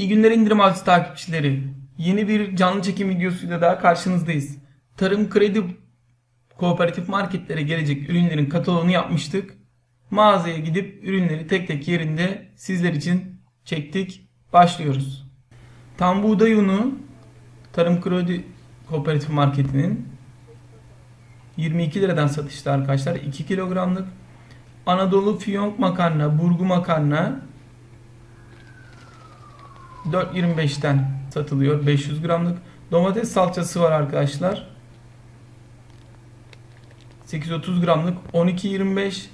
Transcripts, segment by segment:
İyi günler indirim avcısı takipçileri. Yeni bir canlı çekim videosuyla daha karşınızdayız. Tarım kredi kooperatif marketlere gelecek ürünlerin kataloğunu yapmıştık. Mağazaya gidip ürünleri tek tek yerinde sizler için çektik. Başlıyoruz. Tam buğday unu Tarım Kredi Kooperatif Marketi'nin 22 liradan satışta arkadaşlar. 2 kilogramlık. Anadolu fiyonk makarna, burgu makarna 4.25'ten satılıyor 500 gramlık. Domates salçası var arkadaşlar. 830 gramlık 12.25.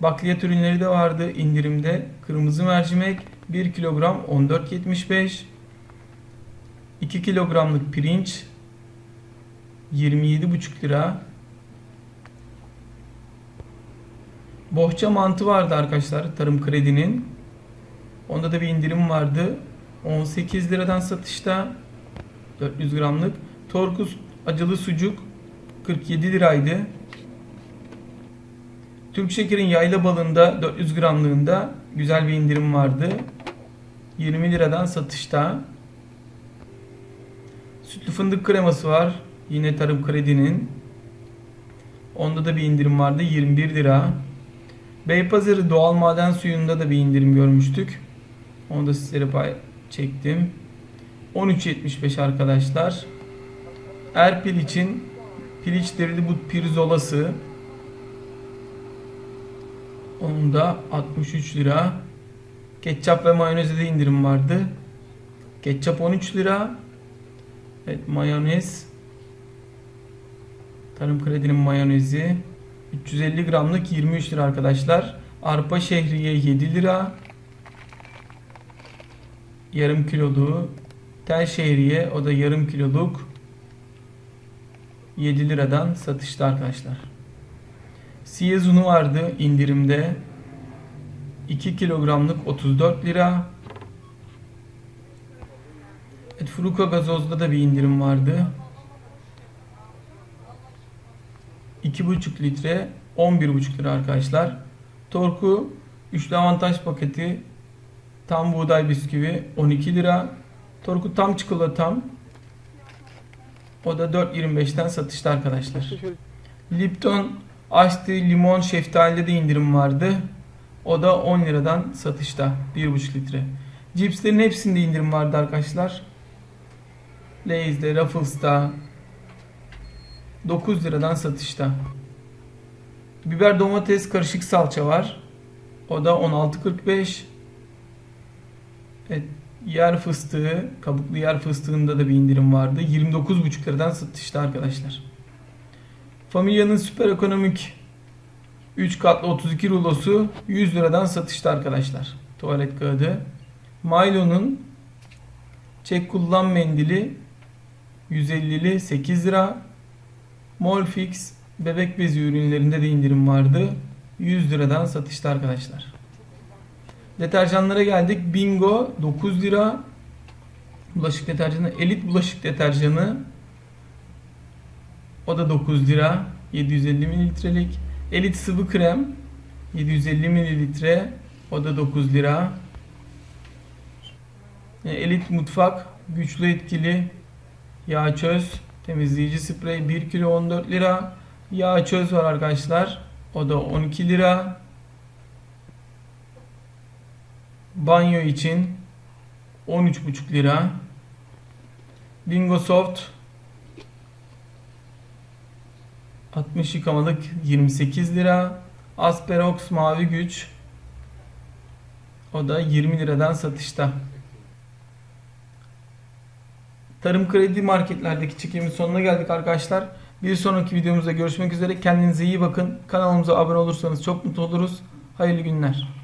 Bakliyat ürünleri de vardı indirimde. Kırmızı mercimek 1 kilogram 14.75. 2 kilogramlık pirinç 27,5 lira. Bohça mantı vardı arkadaşlar Tarım Kredi'nin. Onda da bir indirim vardı. 18 liradan satışta 400 gramlık. Torkus acılı sucuk 47 liraydı. Türk Şeker'in yayla balında 400 gramlığında güzel bir indirim vardı. 20 liradan satışta. Sütlü fındık kreması var. Yine Tarım Kredi'nin. Onda da bir indirim vardı. 21 lira. Beypazarı doğal maden suyunda da bir indirim görmüştük. Onu da sizlere pay çektim. 13.75 arkadaşlar. Erpil için piliç derili but pirzolası. Onun da 63 lira. Ketçap ve mayoneze de indirim vardı. Ketçap 13 lira. Evet mayonez. Tarım Kredi'nin mayonezi. 350 gramlık 23 lira arkadaşlar. Arpa şehriye 7 lira. Yarım kiloluğu. Tel şehriye o da yarım kiloluk. 7 liradan satışta arkadaşlar. Siyez unu vardı indirimde. 2 kilogramlık 34 lira. Evet, Fruko gazozda da bir indirim vardı. 2,5 litre 11,5 lira arkadaşlar. Torku üçlü avantaj paketi tam buğday bisküvi 12 lira. Torku tam çikolatam o da 4.25'ten satışta arkadaşlar. Lipton Iced Tea limon şeftalide de indirim vardı. O da 10 liradan satışta 1,5 litre. Cipslerin hepsinde indirim vardı arkadaşlar. Lay's'de, Ruffles'ta 9 liradan satışta. Biber domates karışık salça var. O da 16.45. Evet, yer fıstığı, kabuklu yer fıstığında da bir indirim vardı. 29,5 liradan satışta arkadaşlar. Familya'nın süper ekonomik 3 katlı 32 rulosu 100 liradan satışta arkadaşlar. Tuvalet kağıdı. Milo'nun çek kullan mendili 150'li 8 lira. Molfix bebek bezi ürünlerinde de indirim vardı. 100 liradan satışta arkadaşlar. Deterjanlara geldik. Bingo 9 lira. Bulaşık deterjanı. Elit bulaşık deterjanı. O da 9 lira. 750 mililitrelik. Elit sıvı krem. 750 mililitre. O da 9 lira. Elit mutfak. Güçlü etkili. Yağ çöz. Temizleyici sprey 1 kilo 14 lira. Yağ çöz var arkadaşlar. O da 12 lira. Banyo için 13,5 lira. Bingo Soft 60 yıkamalık 28 lira. Asperox Mavi Güç o da 20 liradan satışta. Tarım kredi marketlerdeki çekimin sonuna geldik arkadaşlar. Bir sonraki videomuzda görüşmek üzere. Kendinize iyi bakın. Kanalımıza abone olursanız çok mutlu oluruz. Hayırlı günler.